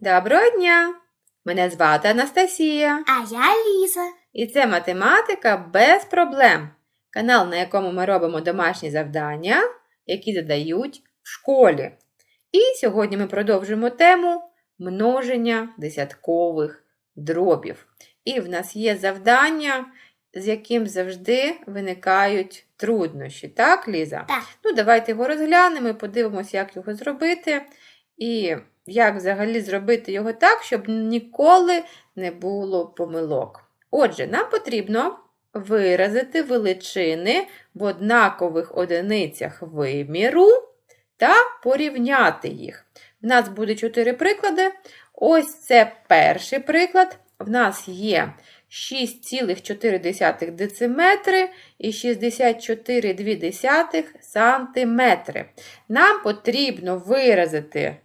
Доброго дня! Мене звати Анастасія, А я Ліза. і це математика без проблем. Канал, на якому ми робимо домашні завдання, які задають в школі. І сьогодні ми продовжуємо тему множення десяткових дробів. І в нас є завдання, з яким завжди виникають труднощі. Так, Ліза? Так. Ну, давайте його розглянемо і подивимося, як його зробити. І як взагалі зробити його так, щоб ніколи не було помилок. Отже, нам потрібно виразити величини в однакових одиницях виміру та порівняти їх. В нас буде чотири приклади. Ось це перший приклад. В нас є 6,4 дециметри і 64,2 сантиметри. Нам потрібно виразити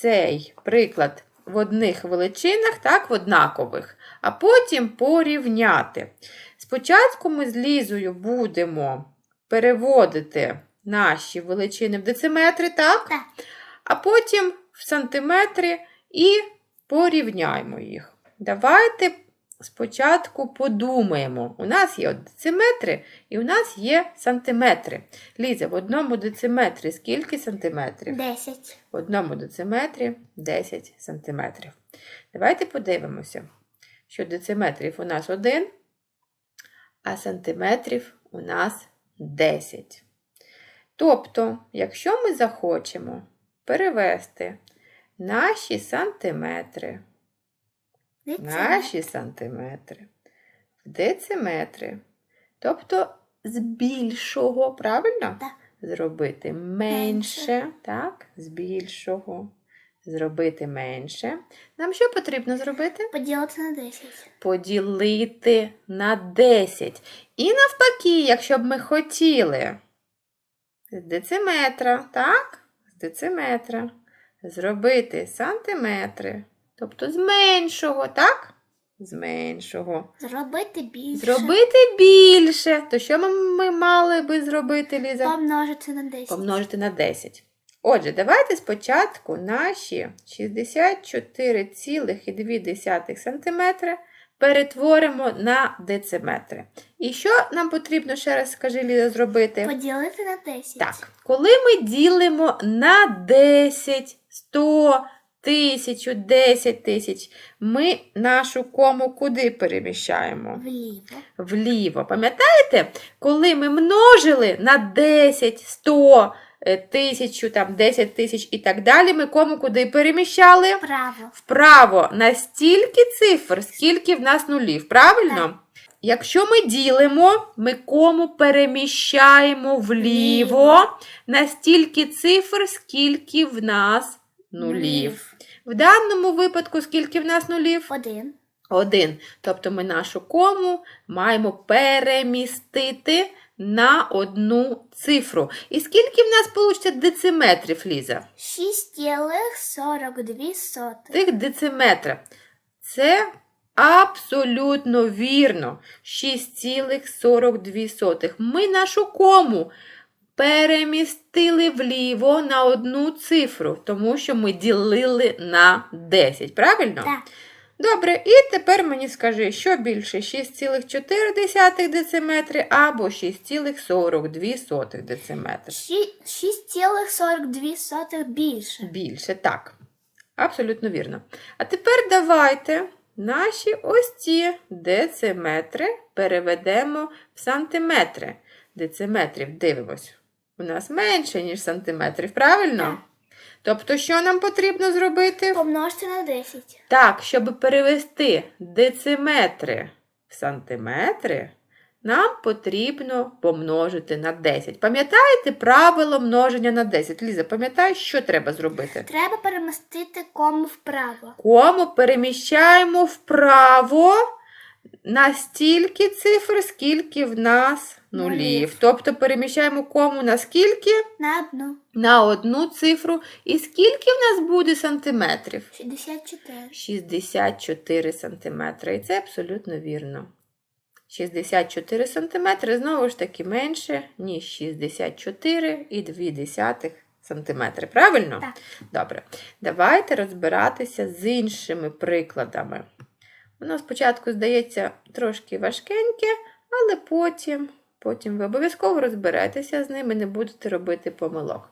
цей приклад в одних величинах, так, в однакових, а потім порівняти. Спочатку ми з Лізою будемо переводити наші величини в дециметри, так? Так. А потім в сантиметри і порівняємо їх. Давайте спочатку подумаємо. У нас є дециметри і у нас є сантиметри. Ліза, в одному дециметрі скільки сантиметрів? Десять. В одному дециметрі 10 сантиметрів. Давайте подивимося, що дециметрів у нас 1, а сантиметрів у нас 10. Тобто, якщо ми захочемо перевести наші сантиметри, наші сантиметри в дециметри, тобто з більшого, правильно? Так. Зробити менше, так, з більшого. Зробити менше. Нам що потрібно зробити? Поділити на десять. Поділити на 10. І навпаки, якщо б ми хотіли з дециметра, так? З дециметра зробити сантиметри, тобто з меншого, так? З меншого. Зробити більше. Зробити більше. То що ми, ми мали би зробити, Ліза? Помножити на десять. Помножити на 10. Отже, давайте спочатку наші 64,2 см перетворимо на дециметри. І що нам потрібно, ще раз скажи, Ліза, зробити? Поділити на десять. Так, коли ми ділимо на 10, 100, 1000, 10 тисяч, ми нашу кому куди переміщаємо? Вліво. Вліво. Пам'ятаєте, коли ми множили на 10, 100, е, 1000, там 10 тисяч і так далі, ми кому куди переміщали? Вправо. Вправо на стільки цифр, скільки в нас нулів, правильно? Так. Якщо ми ділимо, ми кому переміщаємо вліво Вліво. на стільки цифр, скільки в нас нулів. В даному випадку, скільки в нас нулів? Один. Один. Тобто ми нашу кому маємо перемістити на одну цифру. І скільки в нас вийде дециметрів, Ліза? Шість цілих сорок дві сотих. Тих дециметрів. Це абсолютно вірно. 6,42. Ми нашу кому перемістили вліво на одну цифру, тому що ми ділили на 10. Правильно? Так. Добре, і тепер мені скажи, що більше 6,4 дециметри або 6,42 дециметри. Ші- Шість цілих сорок дві сотих більше. Більше, так. Абсолютно вірно. А тепер давайте наші ось ці дециметри переведемо в сантиметри. Дециметрів дивимось. У нас менше, ніж сантиметрів, правильно? Так. Тобто, що нам потрібно зробити? Помножити на десять. Так, щоб перевести дециметри в сантиметри, нам потрібно помножити на 10. Пам'ятаєте правило множення на 10? Ліза, пам'ятаєш, що треба зробити? Треба перемістити кому вправо. Кому переміщаємо вправо на стільки цифр, скільки в нас нулів. Нулів. Тобто переміщаємо кому на скільки? На одну. На одну цифру. І скільки в нас буде сантиметрів? Шістдесят чотири. 64 сантиметри. І це абсолютно вірно. 64 сантиметри знову ж таки менше, ніж 64,2 сантиметри, правильно? Так. Добре. Давайте розбиратися з іншими прикладами. Воно спочатку здається трошки важкеньке, але потім, потім ви обов'язково розберетеся з ними, не будете робити помилок.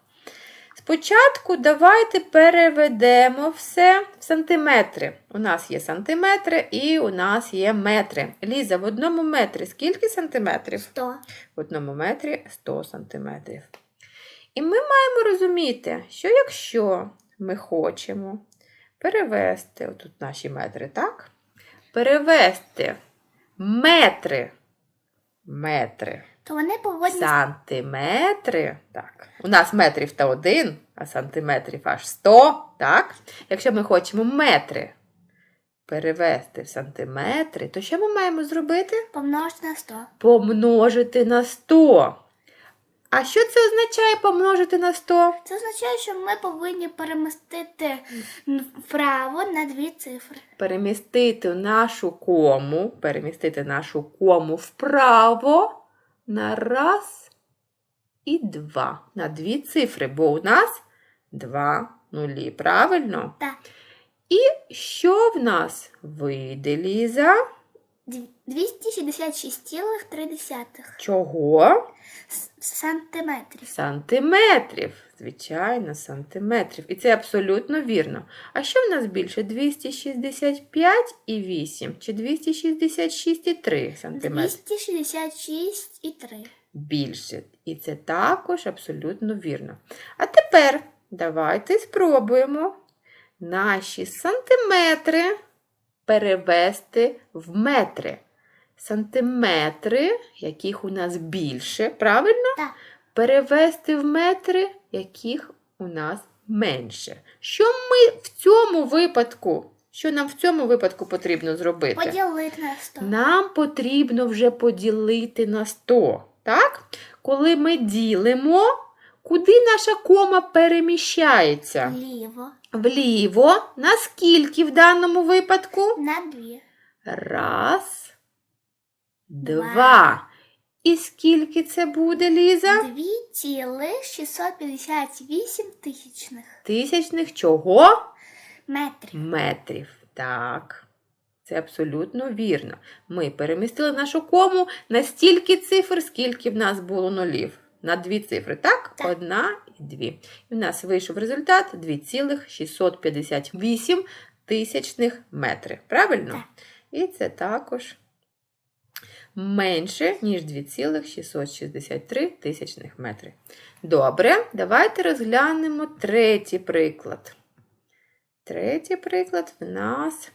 Спочатку давайте переведемо все в сантиметри. У нас є сантиметри і у нас є метри. Ліза, в одному метрі скільки сантиметрів? 100. В одному метрі 100 сантиметрів. І ми маємо розуміти, що якщо ми хочемо перевести, отут наші метри, так? Перевести метри, метри, То вони повинні сантиметри, так. У нас метрів та один, а сантиметрів аж 100, так? Якщо ми хочемо метри перевести в сантиметри, то що ми маємо зробити? помножити на 100. помножити на 100. А що це означає помножити на 100? Це означає, що ми повинні перемістити вправо на дві цифри. Перемістити нашу кому, перемістити нашу кому вправо на раз і два. На дві цифри, бо у нас два нулі, правильно? Так. І що в нас вийде, Ліза? Дві- 266,3 Чого? сантиметрів. Сантиметрів. Звичайно, сантиметрів. І це абсолютно вірно. А що в нас більше? 265 і 8 чи 266 і 3 сантиметри? 266,3. Більше. І це також абсолютно вірно. А тепер давайте спробуємо наші сантиметри перевести в метри. Сантиметри, яких у нас більше, правильно? Так. Перевести в метри, яких у нас менше. Що ми в цьому випадку? Що нам в цьому випадку потрібно зробити? Поділити на 100. Нам потрібно вже поділити на 100. Так? Коли ми ділимо, куди наша кома переміщається? Ліво. Вліво. На скільки в даному випадку? На 2. Раз, два. Два. І скільки це буде, Ліза? 2,658 тисячних Тисячних чого? метрів. метрів. Так. Це абсолютно вірно. Ми перемістили нашу кому на стільки цифр, скільки в нас було нулів. На дві цифри, так? Так. Одна і дві. І в нас вийшов результат 2,658 тисячних метрів. Правильно? Так. І це також менше, ніж 2,663 тисячних метрів. Добре, давайте розглянемо третій приклад. Третій приклад в нас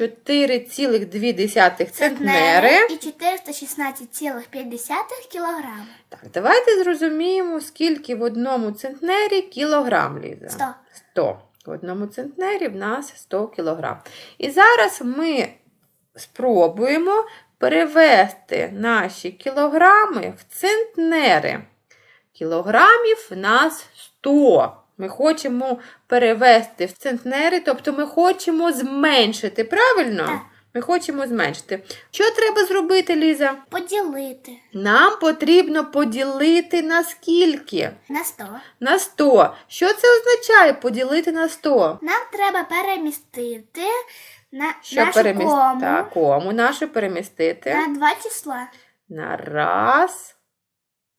4,2 центнери. і 416,5 кілограм. Так, давайте зрозуміємо, скільки в одному центнері кілограм лізе. 100. 100. В одному центнері в нас 100 кілограм. І зараз ми спробуємо перевести наші кілограми в центнери. Кілограмів в нас 100. Ми хочемо перевести в центнери, тобто ми хочемо зменшити, правильно? Так. Ми хочемо зменшити. Що треба зробити, Ліза? Поділити Нам потрібно поділити на скільки? на 100. На 100. Що це означає поділити на 100? Нам треба перемістити на Що нашу перемістити? кому Так, кому нашу перемістити? на два числа. На раз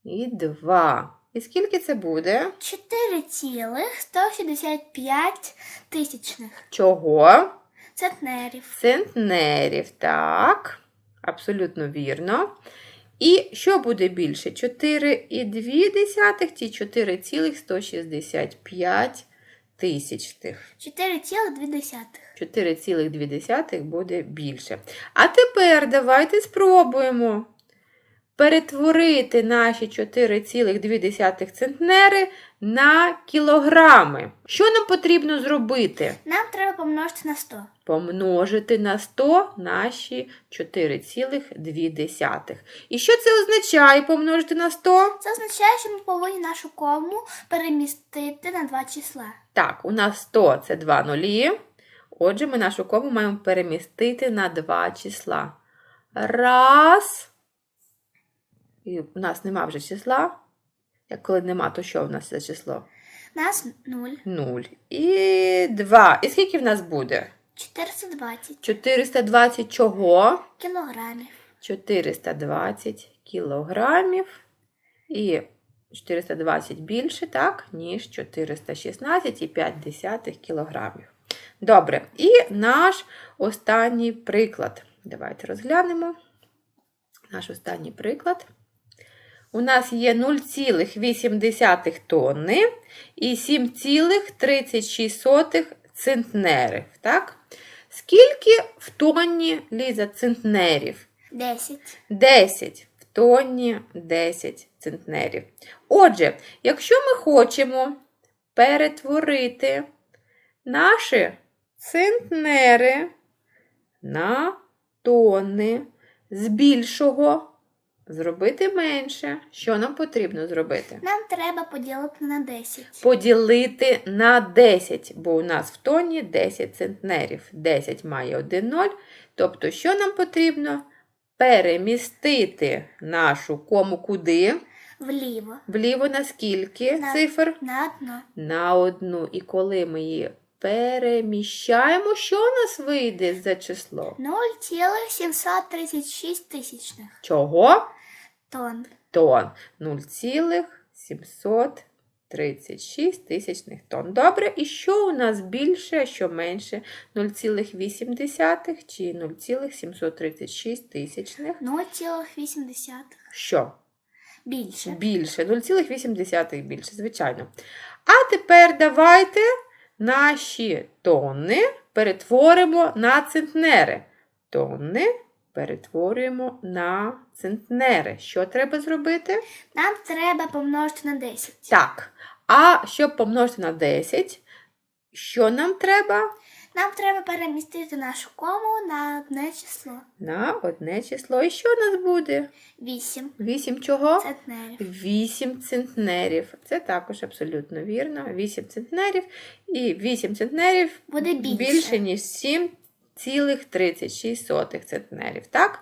і два. І скільки це буде? 4,165 тисячних Чого? центнерів. Центнерів. Так, абсолютно вірно. І що буде більше? 4,2 чи 4,165 тисячних? 4,2. 4,2 буде більше. А тепер давайте спробуємо перетворити наші 4,2 центнери на кілограми. Що нам потрібно зробити? Нам треба помножити на 100. Помножити на 100 наші 4,2. І що це означає помножити на 100? Це означає, що ми повинні нашу кому перемістити на два числа. Так, у нас 100 це 2 нулі. Отже, ми нашу кому маємо перемістити на два числа. Раз. І у нас нема вже числа. Як коли нема, то що в нас за число? У нас 0. 0. І 2. І скільки в нас буде? 420 420 чого? кілограмів. 420 кілограмів. І 420 більше, так, ніж 416,5 кілограмів. Добре. І наш останній приклад. Давайте розглянемо. Наш останній приклад. У нас є 0,8 тонни і 7,36 центнерів. Так? Скільки в тонні Ліза центнерів? 10. 10 в тонні 10 центнерів. Отже, якщо ми хочемо перетворити наші центнери на тонни з більшого, зробити менше, що нам потрібно зробити? Нам треба поділити на 10. Поділити на 10, бо у нас в тонні 10 центнерів. 10 має 1 0. Тобто, що нам потрібно? Перемістити нашу кому куди? Вліво. Вліво на скільки На- цифр? На одну. На одну. І коли ми її переміщаємо, що у нас вийде за число? 0,736 тисячних Чого? Тонн. Тонн. 0,736 тисячних тонн. Добре, і що у нас більше, а що менше? 0,8 чи 0,736 тисячних? 0,8. Що? Більше. Більше. 0,8 більше, звичайно. А тепер давайте наші тонни перетворимо на центнери. Тонни перетворюємо на центнери. Що треба зробити? Нам треба помножити на 10. Так. А щоб помножити на 10, що нам треба? Нам треба перемістити нашу кому на одне число. На одне число. І що у нас буде? 8 8 чого? центнерів. 8 центнерів. Це також абсолютно вірно. 8 центнерів. І 8 центнерів Буде більше. ніж 7,36 центнерів. Так?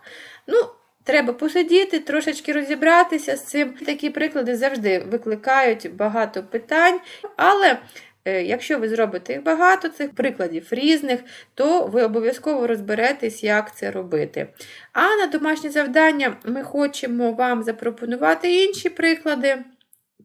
Ну, треба посидіти, трошечки розібратися з цим. Такі приклади завжди викликають багато питань. Але е, якщо ви зробите їх багато, цих прикладів різних, то ви обов'язково розберетесь, як це робити. А на домашнє завдання ми хочемо вам запропонувати інші приклади.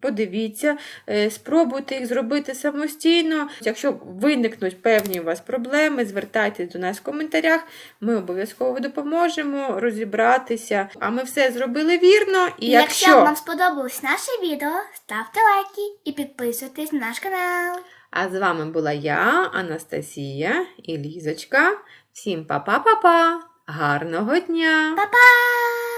Подивіться, е, спробуйте їх зробити самостійно. Якщо виникнуть певні у вас проблеми, звертайтесь до нас в коментарях. Ми обов'язково допоможемо розібратися. А ми все зробили вірно. І І якщо вам сподобалось наше відео, ставте лайки і підписуйтесь на наш канал. А з вами була я, Анастасія і Лізочка. Всім па-па-па-па! Гарного дня! Па-па!